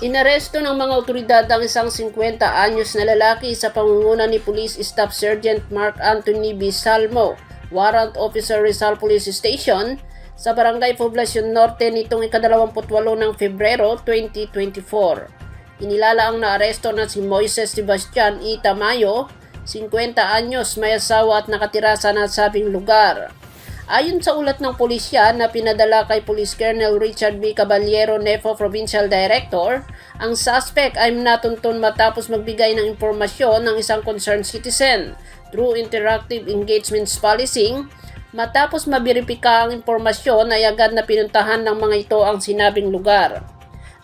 Inaresto ng mga otoridad ang isang 50 anyos na lalaki sa pangunguna ni Police Staff Sergeant Mark Anthony Bisalmo, Warrant Officer Rizal Police Station, sa Barangay Poblacion Norte nitong ikadalawamputwalo ng Pebrero 2024. Inilala ang naaresto na si Moises Sebastian E. Tamayo, 50 anyos, may asawa at nakatira sa nasabing lugar. Ayon sa ulat ng pulisya na pinadala kay Police Colonel Richard B. Caballero Nefo Provincial Director, ang suspect ay natuntun matapos magbigay ng impormasyon ng isang concerned citizen through interactive engagements policing. Matapos mabiripika ang impormasyon ay agad na pinuntahan ng mga ito ang sinabing lugar.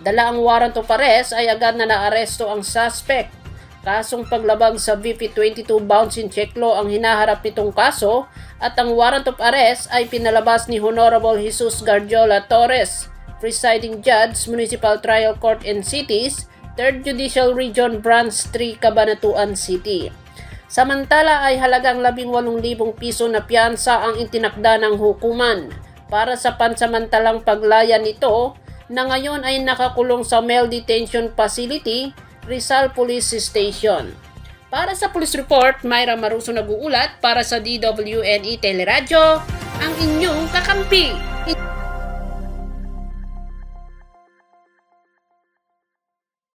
Dala ang warrant of arrest ay agad na naaresto ang suspect Kasong paglabag sa VP22 Bouncing Check Law ang hinaharap nitong kaso at ang warrant of arrest ay pinalabas ni Honorable Jesus Gardiola Torres, Presiding Judge, Municipal Trial Court in Cities, 3rd Judicial Region Branch 3, Cabanatuan City. Samantala ay halagang 18,000 piso na piyansa ang itinakda ng hukuman para sa pansamantalang paglaya nito na ngayon ay nakakulong sa male detention facility Rizal Police Station. Para sa police report, Myra Maruso nag-uulat para sa DWNE Teleradyo, ang inyong kakampi.